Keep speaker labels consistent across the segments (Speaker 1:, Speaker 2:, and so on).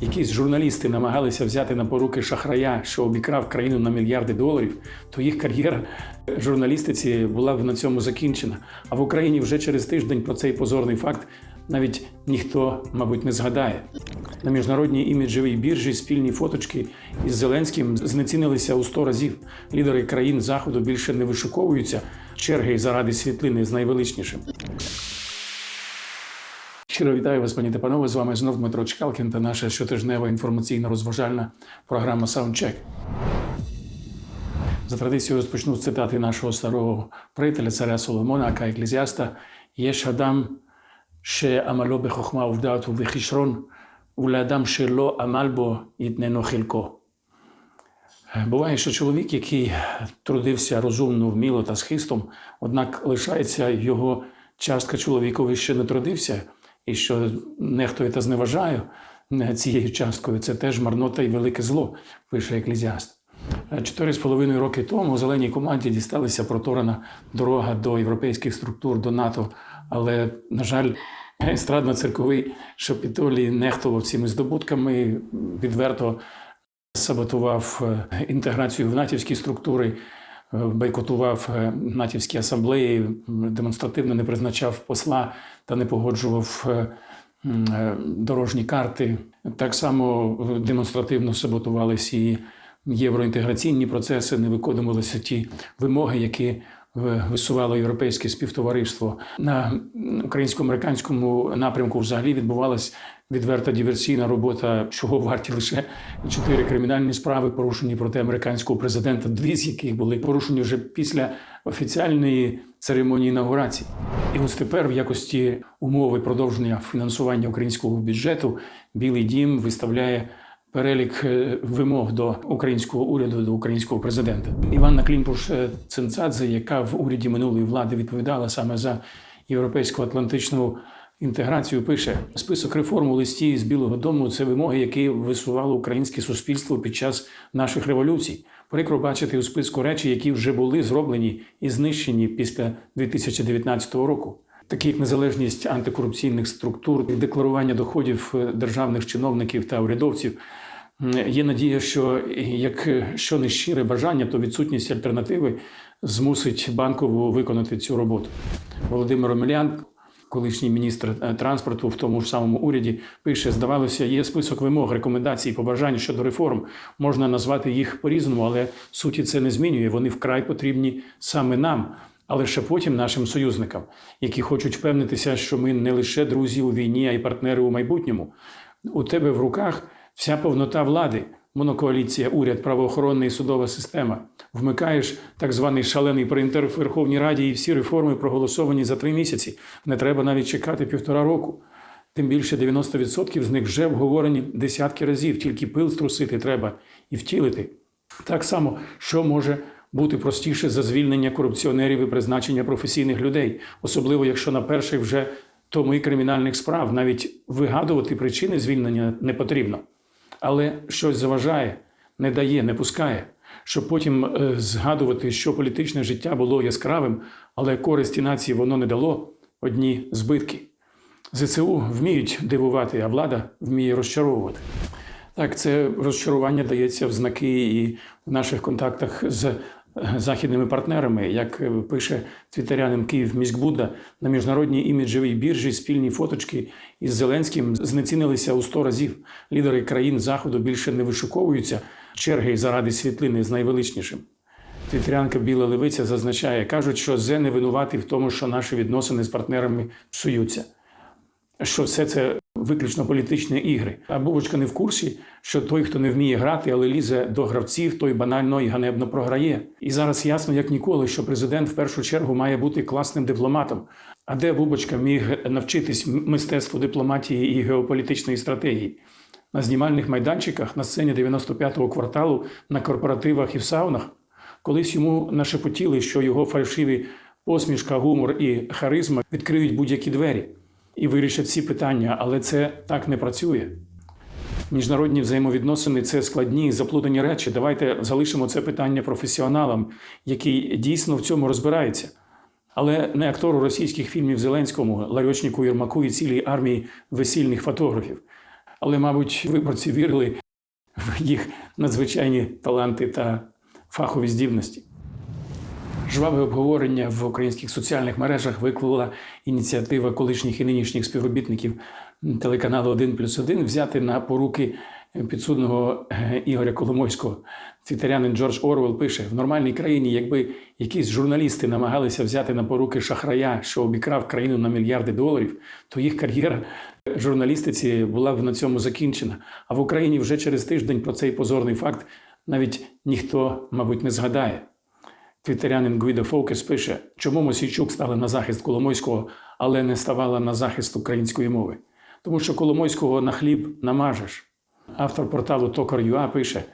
Speaker 1: якісь журналісти намагалися взяти на поруки шахрая, що обікрав країну на мільярди доларів, то їх кар'єра журналістиці була б на цьому закінчена. А в Україні вже через тиждень про цей позорний факт навіть ніхто, мабуть, не згадає. На міжнародній іміджевій біржі спільні фоточки із Зеленським знецінилися у 100 разів. Лідери країн заходу більше не вишуковуються черги заради світлини з найвеличнішим. Щиро вітаю вас, пані та панове. З вами знов Дмитро Чкалкін та наша щотижнева інформаційно-розважальна програма Саундчек. За традицією розпочну з цитати нашого старого приятеля царя Соломона, ака еклезіаста «Єш адам ще амало бехохма увдату вехішрон, улядам шело амаль бо ітнено хилько». Буває, що чоловік, який трудився розумно, вміло та з хистом, однак лишається його частка чоловікові, що не трудився, і що нехтує та зневажає цією часткою, це теж марнота і велике зло, пише еклезіаст. Чотири з половиною роки тому зеленій команді дісталася проторена дорога до європейських структур, до НАТО. Але, на жаль, естрадно-цирковий Шапітолій нехтував цими здобутками, відверто саботував е, інтеграцію в натівські структури, бойкотував е, натівські асамблеї, демонстративно не призначав посла та не погоджував е, е, дорожні карти. Так само демонстративно саботувалися і євроінтеграційні процеси, не виконувалися ті вимоги, які висувало європейське співтовариство. На українсько-американському напрямку взагалі відбувалась відверта диверсійна робота, чого варті лише чотири кримінальні справи, порушені проти американського президента, дві з яких були порушені вже після офіціальної церемонії інаугурації. І ось тепер, в якості умови продовження фінансування українського бюджету, Білий Дім виставляє перелік е, вимог до українського уряду, до українського президента. Іванна Клімпуш Цинцадзе, яка в уряді минулої влади відповідала саме за європейську атлантичну інтеграцію, пише список реформ у листі з Білого Дому. Це вимоги, які висувало українське суспільство під час наших революцій. Прикро бачити у списку речі, які вже були зроблені і знищені після 2019 року. Такі як незалежність антикорупційних структур, декларування доходів е, державних чиновників та урядовців. Є надія, що якщо не щире бажання, то відсутність альтернативи змусить банкову виконати цю роботу. Володимир Омелян, колишній міністр е, транспорту в тому ж самому уряді, пише: здавалося, є список вимог, рекомендацій, побажань щодо реформ. Можна назвати їх по-різному, але суті це не змінює. Вони вкрай потрібні саме нам. Але ще потім нашим союзникам, які хочуть впевнитися, що ми не лише друзі у війні, а й партнери у майбутньому. У тебе в руках вся повнота влади, монокоаліція, уряд, правоохоронна і судова система. Вмикаєш так званий шалений принтер в Верховній Раді, і всі реформи проголосовані за три місяці. Не треба навіть чекати півтора року. Тим більше 90% з них вже обговорені десятки разів, тільки пил струсити треба і втілити. Так само, що може бути простіше за звільнення корупціонерів і призначення професійних людей, особливо якщо на перших вже тому і кримінальних справ навіть вигадувати причини звільнення не потрібно. Але щось заважає, не дає, не пускає, щоб потім е, згадувати, що політичне життя було яскравим, але користі нації воно не дало одні збитки. ЗСУ вміють дивувати, а влада вміє розчаровувати. Так, це розчарування дається в знаки і в наших контактах з західними партнерами, як е, пише твітерянин Київ міськбуда на міжнародній іміджевій біржі спільні фоточки із Зеленським знецінилися у 100 разів. Лідери країн заходу більше не вишуковуються черги заради світлини з найвеличнішим. Твітерянка Біла Левиця зазначає, кажуть, що Зе не винуватий в тому, що наші відносини з партнерами псуються що все це виключно політичні ігри. А Бубочка не в курсі, що той, хто не вміє грати, але лізе до гравців, той банально і ганебно програє. І зараз ясно, як ніколи, що президент в першу чергу має бути класним дипломатом. А де Бубочка міг навчитись мистецтву дипломатії і геополітичної стратегії? На знімальних майданчиках, на сцені 95-го кварталу, на корпоративах і в саунах. Колись йому нашепотіли, що його фальшиві посмішка, гумор і харизма відкриють будь-які двері і вирішать всі питання, але це так не працює. Міжнародні взаємовідносини це складні, заплутані речі. Давайте залишимо це питання професіоналам, які дійсно в цьому розбираються. Але не актору російських фільмів Зеленському, ларьочнику Єрмаку і цілій армії весільних фотографів. Але, мабуть, виборці вірили в їх надзвичайні таланти та фахові здібності. Жваве обговорення в українських соціальних мережах викликала ініціатива колишніх і нинішніх співробітників телеканалу 1 плюс 1 взяти на поруки підсудного е, Ігоря Коломойського. Твітерянин Джордж Орвел пише: в нормальній країні, якби якісь журналісти намагалися взяти на поруки шахрая, що обікрав країну на мільярди доларів, то їх кар'єра журналістиці була б на цьому закінчена. А в Україні вже через тиждень про цей позорний факт навіть ніхто, мабуть, не згадає. Твітерянин Гвідо Фокес пише, чому Мосійчук стала на захист Коломойського, але не ставала на захист української мови. Тому що Коломойського на хліб намажеш. Автор порталу Токар.ua пише: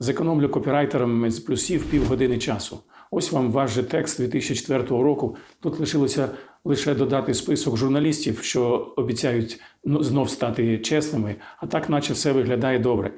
Speaker 1: зекономлю копірайтерам з плюсів півгодини часу. Ось вам ваш же текст 2004 року. Тут лишилося лише додати список журналістів, що обіцяють ну, знов стати чесними, а так, наче все виглядає добре.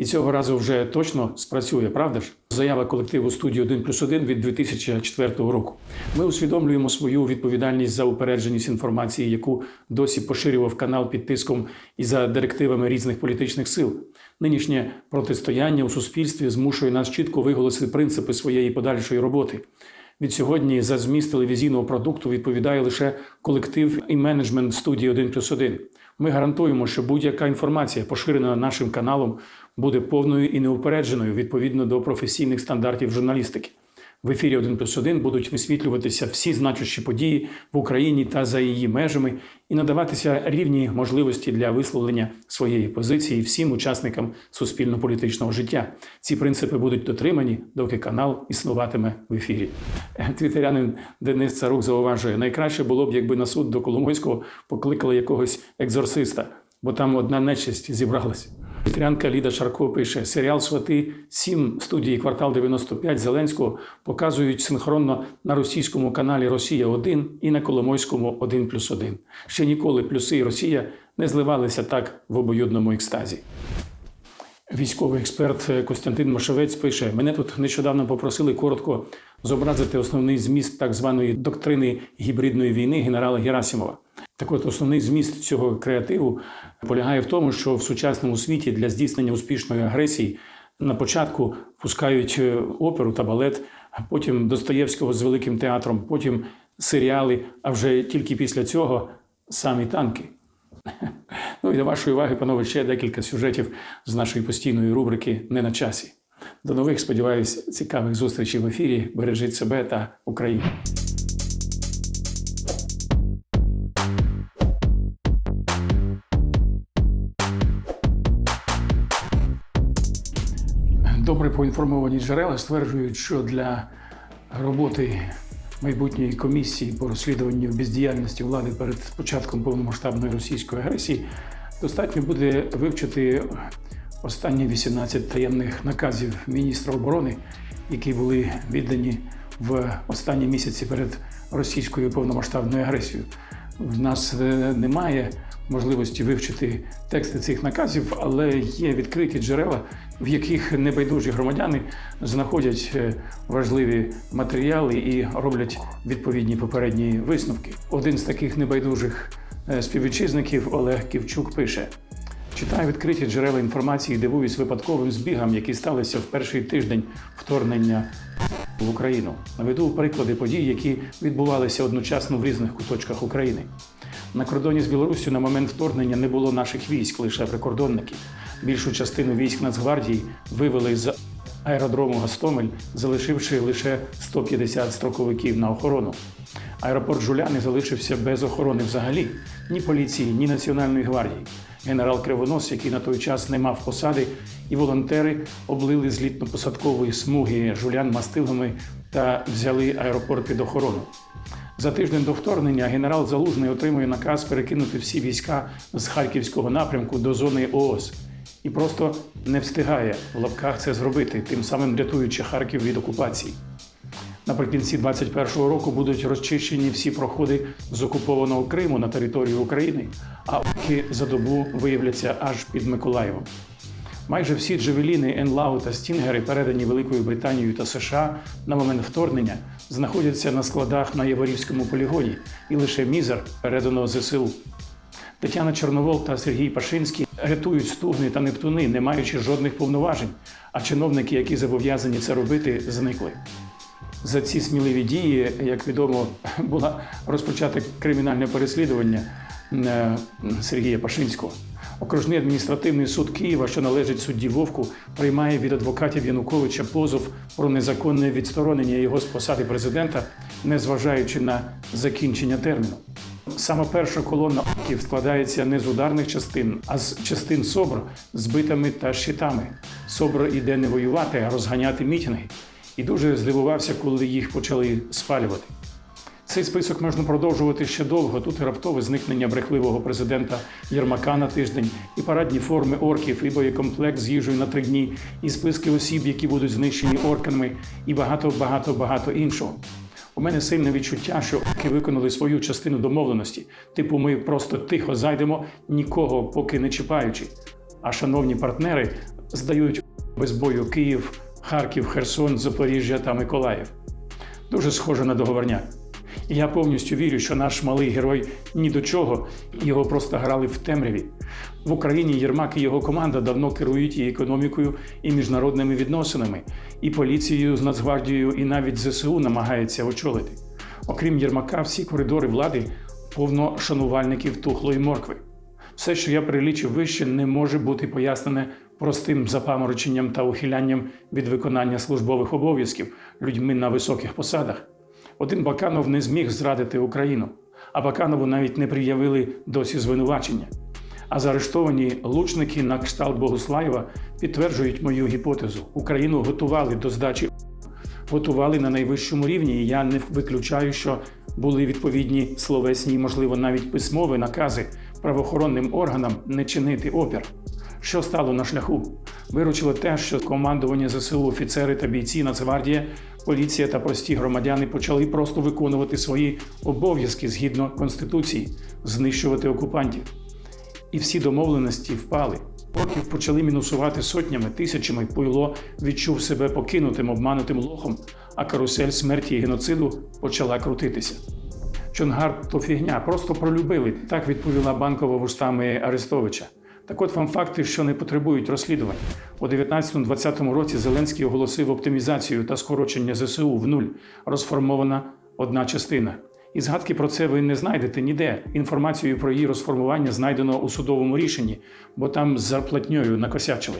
Speaker 1: І цього разу вже точно спрацює, правда ж? Заява колективу студії 1 плюс 1 від 2004 року. Ми усвідомлюємо свою відповідальність за упередженість інформації, яку досі поширював канал під тиском і за директивами різних політичних сил. Нинішнє протистояння у суспільстві змушує нас чітко виголосити принципи своєї подальшої роботи. Від сьогодні за зміст телевізійного продукту відповідає лише колектив і менеджмент студії 1 плюс 1. Ми гарантуємо, що будь-яка інформація, поширена нашим каналом, буде повною і неупередженою відповідно до професійних стандартів журналістики. В ефірі 1 плюс 1 будуть висвітлюватися всі значущі події в Україні та за її межами і надаватися рівні можливості для висловлення своєї позиції всім учасникам суспільно-політичного життя. Ці принципи будуть дотримані, доки канал існуватиме в ефірі. Твітерянин Денис Царук зауважує, найкраще було б, якби на суд до Коломойського покликали якогось екзорциста, бо там одна нечисть зібралась. Вітрянка Ліда Шарко пише: серіал Свати 7 студії квартал 95 Зеленського показують синхронно на російському каналі Росія 1 і на Коломойському 1 плюс 1. Ще ніколи плюси і Росія не зливалися так в обоюдному екстазі. Військовий експерт Костянтин Машевець пише: мене тут нещодавно попросили коротко зобразити основний зміст так званої доктрини гібридної війни генерала Герасимова. Так от основний зміст цього креативу полягає в тому, що в сучасному світі для здійснення успішної агресії на початку пускають оперу та балет, а потім Достоєвського з великим театром, потім серіали, а вже тільки після цього самі танки. Ну і до вашої уваги, панове, ще декілька сюжетів з нашої постійної рубрики Не на часі. До нових, сподіваюсь, цікавих зустрічей в ефірі. Бережіть себе та Україну. Добре поінформовані джерела стверджують, що для роботи майбутньої комісії по розслідуванню бездіяльності влади перед початком повномасштабної російської агресії достатньо буде вивчити останні 18 таємних наказів міністра оборони, які були віддані в останні місяці перед російською повномасштабною агресією. В нас немає можливості вивчити тексти цих наказів, але є відкриті джерела, в яких небайдужі громадяни знаходять важливі матеріали і роблять відповідні попередні висновки. Один з таких небайдужих співвітчизників Олег Ківчук пише. Читаю відкриті джерела інформації, і дивуюсь випадковим збігам, які сталися в перший тиждень вторгнення в Україну. Наведу приклади подій, які відбувалися одночасно в різних куточках України. На кордоні з Білоруссю на момент вторгнення не було наших військ, лише прикордонників. Більшу частину військ Нацгвардії вивели з аеродрому Гастомель, залишивши лише 150 строковиків на охорону. Аеропорт Жуляни залишився без охорони взагалі ні поліції, ні Національної гвардії. Генерал Кривонос, який на той час не мав посади, і волонтери облили злітно-посадкової смуги жулян мастилами та взяли аеропорт під охорону. За тиждень до вторгнення генерал Залужний отримує наказ перекинути всі війська з харківського напрямку до зони ООС і просто не встигає в лапках це зробити, тим самим рятуючи Харків від окупації. Наприкінці 2021 року будуть розчищені всі проходи з окупованого Криму на територію України, а оки за добу виявляться аж під Миколаєвом. Майже всі джевеліни, Енлау та Стінгери, передані Великою Британією та США на момент вторгнення, знаходяться на складах на Яворівському полігоні, і лише мізер передано ЗСУ. Тетяна Чорновол та Сергій Пашинський рятують стугни та нептуни, не маючи жодних повноважень. А чиновники, які зобов'язані це робити, зникли. За ці сміливі дії, як відомо, було розпочато кримінальне переслідування е, Сергія Пашинського. Окружний адміністративний суд Києва, що належить судді Вовку, приймає від адвокатів Януковича позов про незаконне відсторонення його з посади президента, незважаючи на закінчення терміну. Саме перша колона орків складається не з ударних частин, а з частин СОБР з та щитами. СОБР іде не воювати, а розганяти мітинги. І дуже здивувався, коли їх почали спалювати. Цей список можна продовжувати ще довго. Тут раптове зникнення брехливого президента Єрмака на тиждень, і парадні форми орків, і боєкомплект з їжею на три дні, і списки осіб, які будуть знищені орками, і багато, багато, багато іншого. У мене сильне відчуття, що орки виконали свою частину домовленості. Типу, ми просто тихо зайдемо, нікого поки не чіпаючи. А шановні партнери здають без бою Київ, Харків, Херсон, Запоріжжя та Миколаїв. Дуже схоже на договорняк. Я повністю вірю, що наш малий герой ні до чого, його просто грали в темряві. В Україні Єрмак і його команда давно керують і економікою, і міжнародними відносинами, і поліцією з Нацгвардією, і навіть ЗСУ намагається очолити. Окрім Єрмака, всі коридори влади повно шанувальників тухлої моркви. Все, що я перелічив вище, не може бути пояснене простим запамороченням та ухилянням від виконання службових обов'язків людьми на високих посадах. Один Баканов не зміг зрадити Україну, а Баканову навіть не приявили досі звинувачення. А заарештовані лучники на кшталт Богуслаєва підтверджують мою гіпотезу: Україну готували до здачі, готували на найвищому рівні. І я не виключаю, що були відповідні словесні, можливо, навіть письмові накази правоохоронним органам не чинити опір. Що стало на шляху? Виручило те, що командування ЗСУ, офіцери та бійці Нацгвардії, поліція та прості громадяни почали просто виконувати свої обов'язки згідно конституції, знищувати окупантів. І всі домовленості впали. Орків почали мінусувати сотнями, тисячами. Пуйло відчув себе покинутим, обманутим лохом, а карусель смерті і геноциду почала крутитися. Чонгар то фігня, просто пролюбили. Так відповіла банкова вустами Арестовича. Так от вам факти, що не потребують розслідувань. У 19-20 році Зеленський оголосив оптимізацію та скорочення ЗСУ в нуль. Розформована одна частина. І згадки про це ви не знайдете ніде. Інформацію про її розформування знайдено у судовому рішенні, бо там з зарплатньою накосячили.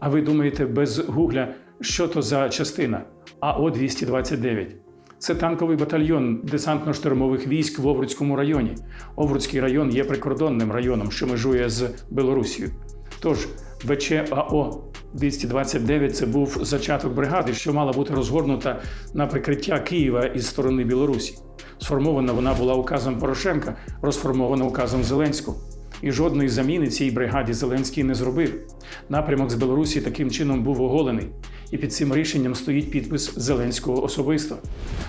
Speaker 1: А ви думаєте, без гугля, що то за частина? АО 229 це танковий батальйон десантно-штурмових військ в Овруцькому районі. Овруцький район є прикордонним районом, що межує з Білорусією. Тож ВЧАО 229 це був зачаток бригади, що мала бути розгорнута на прикриття Києва із сторони Білорусі. Сформована вона була указом Порошенка, розформована указом Зеленського. І жодної заміни цій бригаді Зеленський не зробив. Напрямок з Білорусі таким чином був оголений, і під цим рішенням стоїть підпис Зеленського особисто.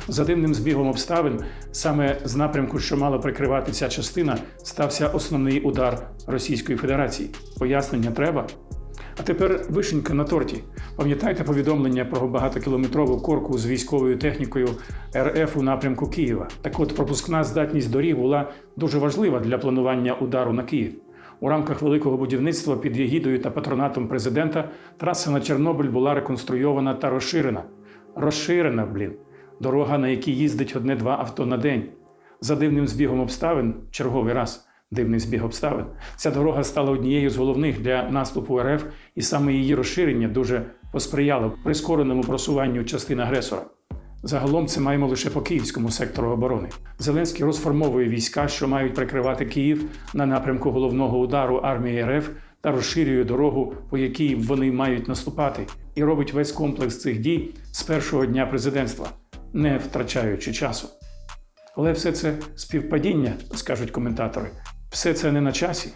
Speaker 1: За дивним збігом обставин, саме з напрямку, що мала прикривати ця частина, стався основний удар Російської Федерації. Пояснення треба. А тепер вишенька на торті. Пам'ятаєте повідомлення про багатокілометрову корку з військовою технікою РФ у напрямку Києва? Так от пропускна здатність доріг була дуже важлива для планування удару на Київ. У рамках великого будівництва під егідою та патронатом президента траса на Чорнобиль була реконструйована та розширена. Розширена, блін. Дорога, на якій їздить одне-два авто на день. За дивним збігом обставин, черговий раз дивний збіг обставин. Ця дорога стала однією з головних для наступу РФ, і саме її розширення дуже посприяло прискореному просуванню частин агресора. Загалом це маємо лише по київському сектору оборони. Зеленський розформовує війська, що мають прикривати Київ на напрямку головного удару армії РФ та розширює дорогу, по якій вони мають наступати, і робить весь комплекс цих дій з першого дня президентства, не втрачаючи часу. Але все це співпадіння, скажуть коментатори, все це не на часі.